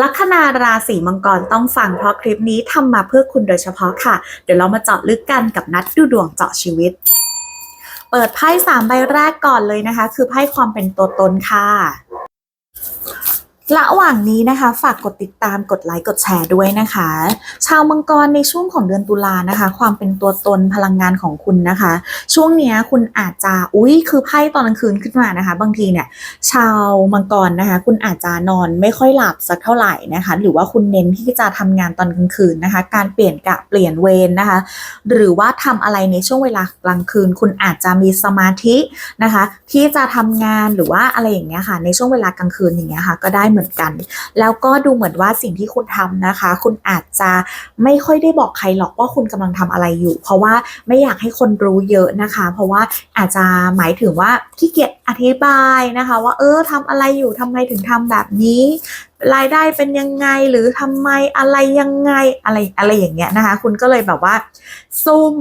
ลัคนาราศีมังกรต้องฟังเพราะคลิปนี้ทำมาเพื่อคุณโดยเฉพาะค่ะ เดี๋ยวเรามาเจาะลึกกันกับนัดดูดวงเจาะชีวิต เปิดไพ่สามใบแรกก่อนเลยนะคะ คือไพ่ความเป็นตัวตนค่ะ ระหว่างนี้นะคะฝากกดติดตามกดไลค์กดแชร์ด้วยนะคะ ชาวมังกรในช่วงของเดือนตุลานะคะ ความเป็นตัวตนพลังงานของคุณนะคะ ช่วงนี้คุณอาจจะอุ้ยคือไพ่ตอนกลางคืนขึ้นมานะคะ บางทีเนี่ย ชาวมังกรนะคะ คุณอาจจะนอนไม่ค่อยหลับสักเท่าไหร่นะคะ หรือว่าคุณเน้นที่จะทำงานตอนกลางคืนนะคะ การเปลี่ยนกะเปลี่ยนเวรนะคะ หรือว่าทำอะไรในช่วงเวลากลางคืน คุณอาจจะมีสมาธินะคะ ที่จะทำงานหรือว่าอะไรอย่างเงี้ยค่ะ ในช่วงเวลากลางคืนอย่างเงี้ยค่ะก็ได้เหมือนกัน แล้วก็ดูเหมือนว่าสิ่งที่คุณทำนะคะ คุณอาจจะไม่ค่อยได้บอกใครหรอกว่าคุณกำลังทำอะไรอยู่ เพราะว่าไม่อยากให้คนรู้เยอะนะคะ เพราะว่าอาจจะหมายถึงว่าขี้เกียจอธิบายนะคะ ว่าเออทำอะไรอยู่ทำไมถึงทำแบบนี้รายได้เป็นยังไงหรือทำไมอะไรยังไงอะไรอะไรอย่างเงี้ยนะคะ คุณก็เลยแบบว่า ซุ่ม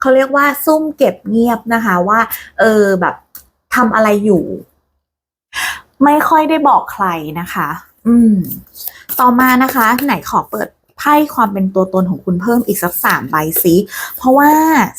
เขาเรียกว่าซุ่มเก็บเงียบนะคะว่า เออแบบทำอะไรอยู่ ไม่ค่อยได้บอกใครนะคะ อืม ต่อมานะคะ ไหนขอเปิดไพ่ความเป็นตัวตนของคุณเพิ่มอีกสักสามใบสิเพราะว่า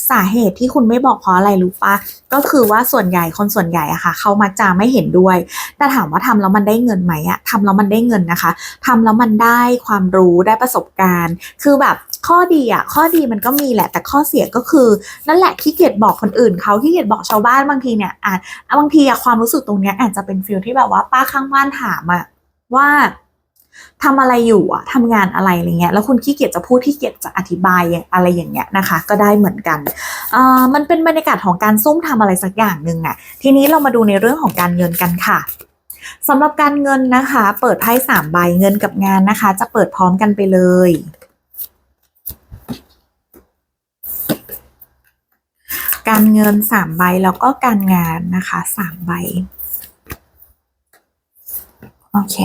สาเหตุที่คุณไม่บอกเพราะอะไรรู้ปะก็คือว่าส่วนใหญ่คนส่วนใหญ่อะค่ะเขามักจะไม่เห็นด้วย แต่ถามว่าทำแล้วมันได้เงินไหมอะทำแล้วมันได้เงินนะคะทำแล้วมันได้ความรู้ได้ประสบการณ์ คือแบบ ข้อดีอะข้อดีมันก็มีแหละ แต่ข้อเสียก็คือ นั่นแหละขี้เกียจบอกคนอื่นเขาขี้เกียจบอกชาวบ้านบางทีเนี่ยอาจบางทีอะความรู้สึกตรงเนี้ยอาจจะเป็นฟิลที่แบบว่าป้าข้างบ้านถามอะว่าทำอะไรอยู่อะทำงานอะไรอะไรเงี้ย แล้วคุณขี้เกียจจะพูดขี้เกียจจะอธิบายอะไรอย่างเงี้ยนะคะ ก็ได้เหมือนกันอ่ามันเป็นบรรยากาศของการซุ่มทำอะไรสักอย่างหนึ่งอะทีนี้เรามาดูในเรื่องของการเงินกันค่ะสำหรับการเงินนะคะ เปิดไพ่สามใบเงินกับงานนะคะ จะเปิดพร้อมกันไปเลย การเงินสามใบแล้วก็การงานนะคะสามใบโอเค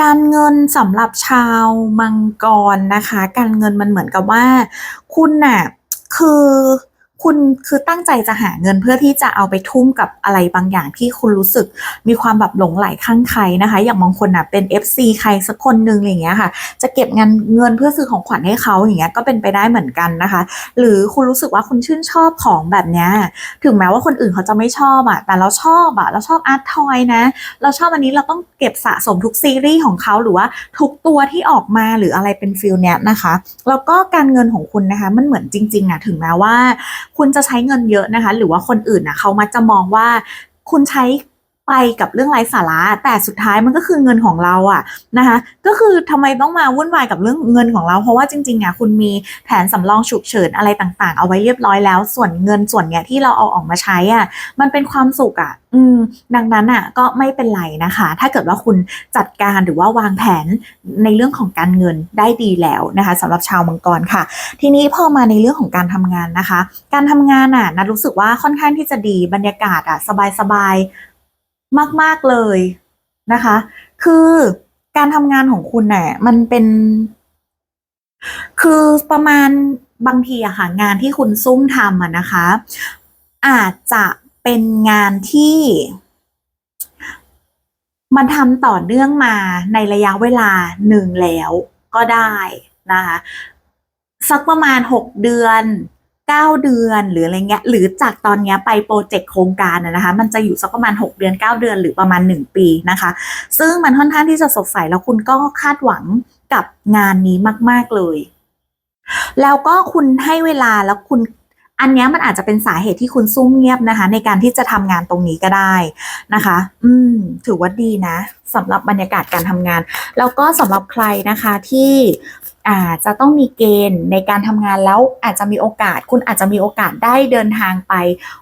การเงินสำหรับชาวมังกรนะคะ การเงินมันเหมือนกับว่า คุณน่ะคือ คุณคือตั้งใจจะหาเงินเพื่อที่จะเอาไปทุ่มกับอะไรบางอย่างที่คุณรู้สึกมีความแบบหลงไหลข้างใครนะคะ อย่างบางคนน่ะเป็น FC ใครสักคนหนึ่งอะไรอย่างเงี้ยค่ะ จะเก็บเงินเงินเพื่อซื้อของขวัญให้เขาอย่างเงี้ยก็เป็นไปได้เหมือนกันนะคะ หรือคุณรู้สึกว่าคุณชื่นชอบของแบบเนี้ยถึงแม้ว่าคนอื่นเขาจะไม่ชอบอะแต่เราชอบอะเราชอบอาร์ตทอยนะ เราชอบอันนี้เราต้องเก็บสะสมทุกซีรีส์ของเขาหรือว่าทุกตัวที่ออกมาหรืออะไรเป็นฟิลเนี้ยนะคะแล้วก็การเงินของคุณนะคะ มันเหมือนจริงๆอะถึงแม้ว่าคุณจะใช้เงินเยอะนะคะ หรือว่าคนอื่นนะเขามักจะมองว่าคุณใช้ ไปกับเรื่องไร้สาระ แต่สุดท้ายมันก็คือเงินของเราอะนะคะก็คือทำไมต้องมาวุ่นวายกับเรื่องเงินของเรา เพราะว่าจริงๆเนี่ยคุณมีแผนสำรองฉุกเฉินอะไรต่างๆ เอาไว้เรียบร้อยแล้ว ส่วนเงินส่วนเนี้ยที่เราเอาออกมาใช้อะมันเป็นความสุขอะอืมดังนั้นอะก็ไม่เป็นไรนะคะ ถ้าเกิดว่าคุณจัดการหรือว่าวางแผนในเรื่องของการเงินได้ดีแล้วนะคะสำหรับชาวมังกรค่ะ ทีนี้พอมาในเรื่องของการทำงานนะคะ การทำงานอะนัดรู้สึกว่าค่อนข้างที่จะดีบรรยากาศอะสบายๆ มาก ๆ เลยนะคะ คือการทำงานของคุณเนี่ยมันเป็น คือประมาณบางทีอะค่ะงานที่คุณซุ่มทำอะนะคะ อาจจะเป็นงานที่ มันทำต่อเนื่องมาในระยะเวลาหนึ่งแล้วก็ได้นะคะ สักประมาณหกเดือน เก้าเดือนหรืออะไรเงี้ยหรือจากตอนนี้ไปโปรเจกต์โครงการอะนะคะมันจะอยู่สักประมาณหกเดือนเก้าเดือนหรือประมาณหนึ่งปีนะคะ ซึ่งมันค่อนข้างที่จะสดใสแล้วคุณก็คาดหวังกับงานนี้มาก ๆ เลย แล้วก็คุณให้เวลาแล้วคุณอันนี้มันอาจจะเป็นสาเหตุที่คุณซุ่มเงียบนะคะ ในการที่จะทำงานตรงนี้ก็ได้นะคะ อืม ถือว่าดีนะสำหรับบรรยากาศการทำงาน แล้วก็สำหรับใครนะคะที่ อาจจะต้องมีเกณฑ์ในการทำงานแล้วอาจจะมีโอกาส คุณอาจจะมีโอกาสได้เดินทางไป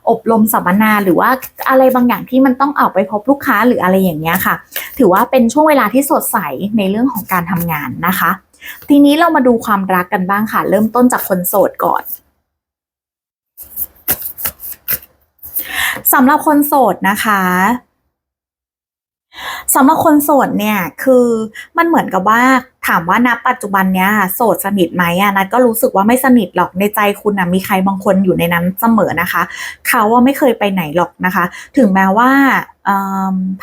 อบรมสัมมนาหรือว่าอะไรบางอย่างที่มันต้องออกไปพบลูกค้าหรืออะไรอย่างเงี้ยค่ะ ถือว่าเป็นช่วงเวลาที่สดใสในเรื่องของการทำงานนะคะ ทีนี้เรามาดูความรักกันบ้างค่ะ เริ่มต้นจากคนโสดก่อนสำหรับคนโสดนะคะสำหรับคนโสดเนี่ยคือมันเหมือนกับว่าามว่าณปัจจุบันเนี้ยค่ะโสดสนิทไหมอะนัดก็รู้สึกว่าไม่สนิทหรอกในใจคุณนะมีใครบางคนอยู่ในนั้นเสมอนะคะ เขาว่าไม่เคยไปไหนหรอกนะคะ ถึงแม้ว่า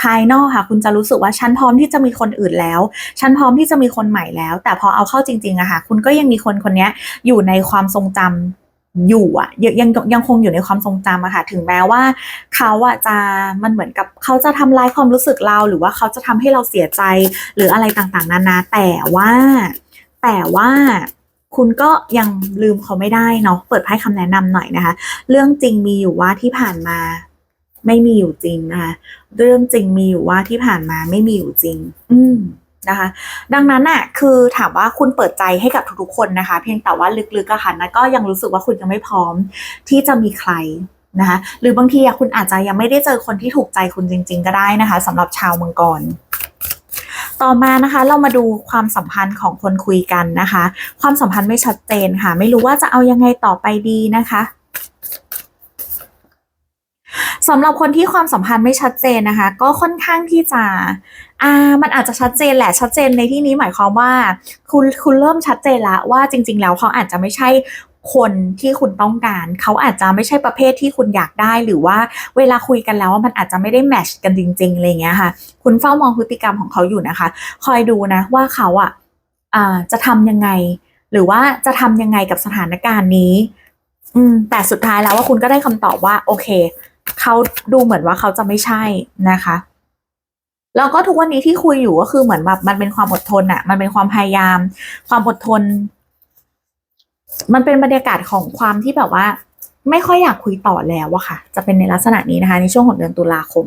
ภายนอกค่ะ คุณจะรู้สึกว่าฉันพร้อมที่จะมีคนอื่นแล้ว ฉันพร้อมที่จะมีคนใหม่แล้ว แต่พอเอาเข้าจริงๆอะค่ะ คุณก็ยังมีคนคนนี้อยู่ในความทรงจำ อยู่อะยังยังคงอยู่ในความทรงจำอะค่ะถึงแม้ว่า เขาอะจะมันเหมือนกับเขาจะทำลายความรู้สึกเรา หรือว่าเขาจะทำให้เราเสียใจหรืออะไรต่างๆนานาแต่ว่าแต่ว่าคุณก็ยังลืมเขาไม่ได้เนาะเปิดไพ่คำแนะนำหน่อยนะคะ เรื่องจริงมีอยู่ว่าที่ผ่านมาไม่มีอยู่จริงนะคะเรื่องจริงมีอยู่ว่าที่ผ่านมาไม่มีอยู่จริง อืม นะคะ ดังนั้นน่ะคือถามว่าคุณเปิดใจให้กับทุกๆคนนะคะ เพียงแต่ว่าลึกๆอะค่ะนะก็ยังรู้สึกว่าคุณยังไม่พร้อมที่จะมีใครนะคะหรือบางทีคุณอาจจะยังไม่ได้เจอคนที่ถูกใจคุณจริง ๆ ก็ได้นะคะสำหรับชาวมังกรต่อมานะคะเรามาดูความสัมพันธ์ของคนคุยกันนะคะ ความสัมพันธ์ไม่ชัดเจนค่ะ ไม่รู้ว่าจะเอายังไงต่อไปดีนะคะ สำหรับคนที่ความสัมพันธ์ไม่ชัดเจนนะคะ ก็ค่อนข้างที่จะอ่ามันอาจจะชัดเจนแหละชัดเจนในที่นี้หมายความว่า คุณคุณเริ่มชัดเจนล้วว่าจริง ๆ แล้วเขาอาจจะไม่ใช่คนที่คุณต้องการ เขาอาจจะไม่ใช่ประเภทที่คุณอยากได้หรือว่าเวลาคุยกันแล้วมันอาจจะไม่ได้แมชกันจริงๆอะไรเงี้ยค่ะ คุณเฝ้ามองพฤติกรรมของเขาอยู่นะคะ คอยดูนะว่าเขาอะอ่าจะทำยังไง หรือว่าจะทำยังไงกับสถานการณ์นี้ อืมแต่สุดท้ายแล้วว่าคุณก็ได้คำตอบว่า โอเค เขาดูเหมือนว่าเขาจะไม่ใช่นะคะแล้วก็ทุกวันนี้ที่คุยอยู่ก็คือเหมือนแบบมันเป็นความอดทนอะมันเป็นความพยายาม ความอดทน มันเป็นบรรยากาศของความที่แบบว่า ไม่ค่อยอยากคุยต่อแล้วอะค่ะ จะเป็นในลักษณะนี้นะคะ ในช่วงของเดือนตุลาคม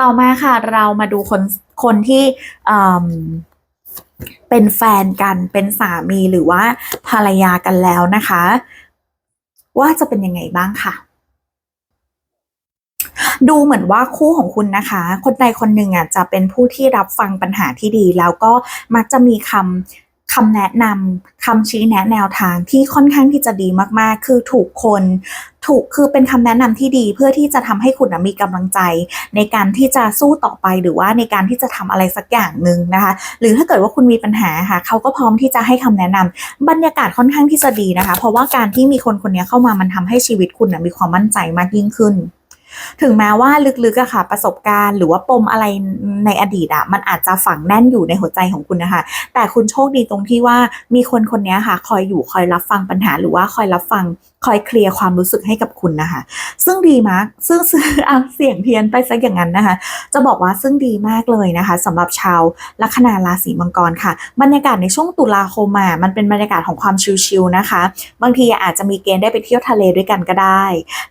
ต่อมาค่ะเรามาดูคนคนที่เป็นแฟนกันเป็นสามีหรือว่าภรรยากันแล้วนะคะ ว่าจะเป็นยังไงบ้างค่ะ ดูเหมือนว่าคู่ของคุณนะคะ คนใดคนหนึ่งอะจะเป็นผู้ที่รับฟังปัญหาที่ดี แล้วก็มักจะมีคำคำแนะนำคำชี้แนะแนวทางที่ค่อนข้างที่จะดีมากๆ คือถูกคนถูกคือเป็นคำแนะนำที่ดีเพื่อที่จะทำให้คุณนะมีกำลังใจ ในการที่จะสู้ต่อไปหรือว่าในการที่จะทำอะไรสักอย่างหนึ่งนะคะ หรือถ้าเกิดว่าคุณมีปัญหาค่ะเขาก็พร้อมที่จะให้คำแนะนำบรรยากาศค่อนข้างที่จะดีนะคะ เพราะว่าการที่มีคนคนนี้เข้ามามันทำให้ชีวิตคุณนะมีความมั่นใจมากยิ่งขึ้น ถึงแม้ว่าลึกๆอะค่ะ ประสบการณ์หรือว่าปมอะไรในอดีตอะมันอาจจะฝังแน่นอยู่ในหัวใจของคุณนะคะ แต่คุณโชคดีตรงที่ว่ามีคนคนนี้ค่ะ คอยอยู่คอยรับฟังปัญหาหรือว่าคอยรับฟังคอยเคลียร์ความรู้สึกให้กับคุณนะคะ ซึ่งดีมากซึ่งเอาเสียงเพี้ยนไปซะอย่างนั้นนะคะ จะบอกว่าซึ่งดีมากเลยนะคะสำหรับชาวลัคนาราศีมังกรค่ะ บรรยากาศในช่วงตุลาคมอะมันเป็นบรรยากาศของความชิลๆนะคะ บางทีอาจจะมีเกณฑ์ได้ไปเที่ยวทะเลด้วยกันก็ได้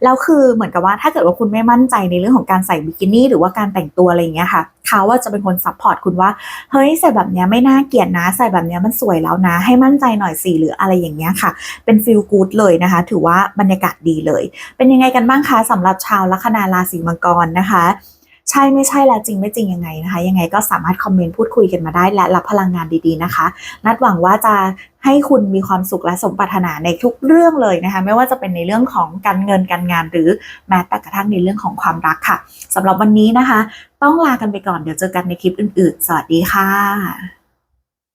แล้วคือเหมือนกับว่าถ้าเกิดว่าคุณไม่มั่นใจในเรื่องของการใส่บิกินี่หรือว่าการแต่งตัวอะไรอย่างเงี้ยค่ะเขาว่าจะเป็นคนซัพพอร์ตคุณว่าเฮ้ยใส่แบบเนี้ยไม่น่าเกลียดนะใส่แบบเนี้ยมันสวยแล้วนะ ให้มั่นใจหน่อยสิหรืออะไรอย่างเงี้ยค่ะ เป็นฟิลกู๊ดเลยนะคะ ถือว่าบรรยากาศดีเลย เป็นยังไงกันบ้างคะสำหรับชาวลัคนาราศีมังกรนะคะ ใช่ไม่ใช่แล้วจริงไม่จริงยังไงนะคะ ยังไงก็สามารถคอมเมนต์พูดคุยกันมาได้และรับพลังงานดีๆนะคะ นัดหวังว่าจะให้คุณมีความสุขและสมปรารถนาในทุกเรื่องเลยนะคะ ไม่ว่าจะเป็นในเรื่องของการเงินการงาน หรือแม้แต่กระทั่งในเรื่องของความรักค่ะสำหรับวันนี้นะคะ ต้องลากันไปก่อนเดี๋ยวเจอกันในคลิปอื่นๆ สวัสดีค่ะ